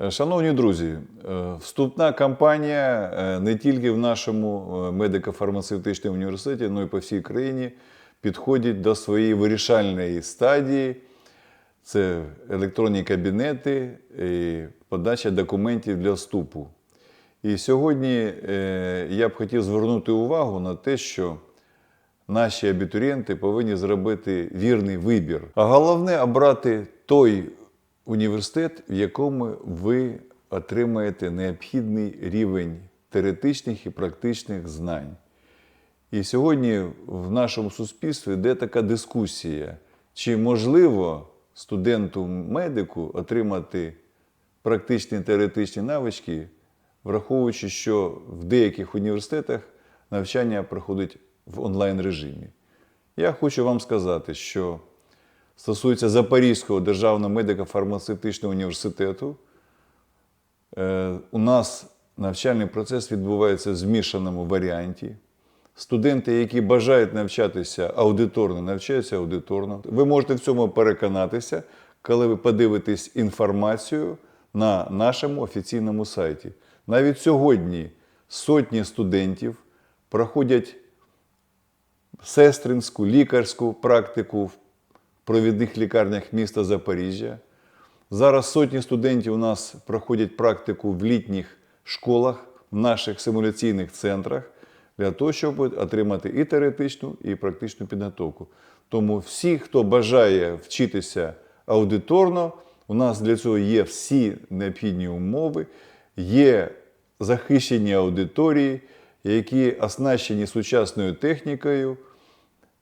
Е, Шановні друзі, е, вступна кампанія е, не тільки в нашому медико-фармацевтичному університеті, але й по всій країні підходить до своєї вирішальної стадії. Це електронні кабінети і подача документів для вступу. І сьогодні я б хотів звернути увагу на те, що наші абітурієнти повинні зробити вірний вибір. А головне обрати той університет, в якому ви отримаєте необхідний рівень теоретичних і практичних знань. І сьогодні в нашому суспільстві йде така дискусія, чи можливо студенту-медику отримати практичні теоретичні навички, враховуючи, що в деяких університетах навчання проходить в онлайн режимі. Я хочу вам сказати, що стосується Запорізького державного медико-фармацевтичного університету, е, у нас навчальний процес відбувається в змішаному варіанті. Студенти, які бажають навчатися аудиторно, навчаються аудиторно. Ви можете в цьому переконатися, коли ви подивитесь інформацію на нашому офіційному сайті. Навіть сьогодні сотні студентів проходять сестринську, лікарську практику в провідних лікарнях міста Запоріжжя. Зараз сотні студентів у нас проходять практику в літніх школах, в наших симуляційних центрах для того, щоб отримати і теоретичну, і практичну підготовку. Тому всі, хто бажає вчитися аудиторно, у нас для цього є всі необхідні умови, є захищені аудиторії, які оснащені сучасною технікою.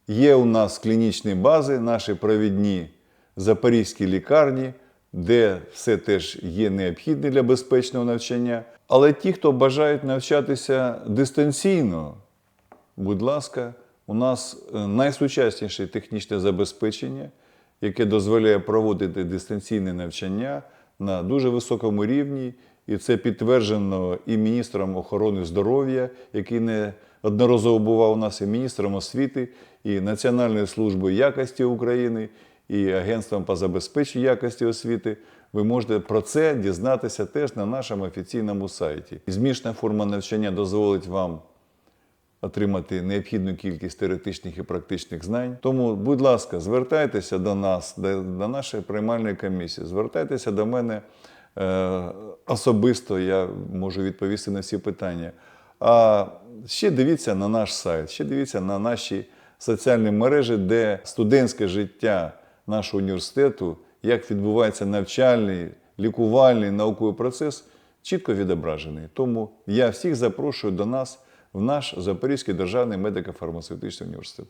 Є у нас клінічні бази, наші провідні запорізькі лікарні, де все теж є необхідне для безпечного навчання. Але ті, хто бажають навчатися дистанційно, будь ласка, у нас е, найсучасніше технічне забезпечення, яке дозволяє проводити дистанційне навчання на дуже високому рівні. І це підтверджено і міністром охорони здоров'я, який не одноразово бував у нас, і міністром освіти, і Національною службою якості України, і Агентством по забезпеченню якості освіти. Ви можете про це дізнатися теж на нашому офіційному сайті. Змішана форма навчання дозволить вам отримати необхідну кількість теоретичних і практичних знань. Тому, будь ласка, звертайтеся до нас, до, до нашої приймальної комісії, звертайтеся до мене е, особисто, я можу відповісти на всі питання. А ще дивіться на наш сайт, ще дивіться на наші соціальні мережі, де студентське життя нашого університету, як відбувається навчальний, лікувальний науковий процес, чітко відображений. Тому я всіх запрошую до нас в наш Запорізький державний медико-фармацевтичний університет.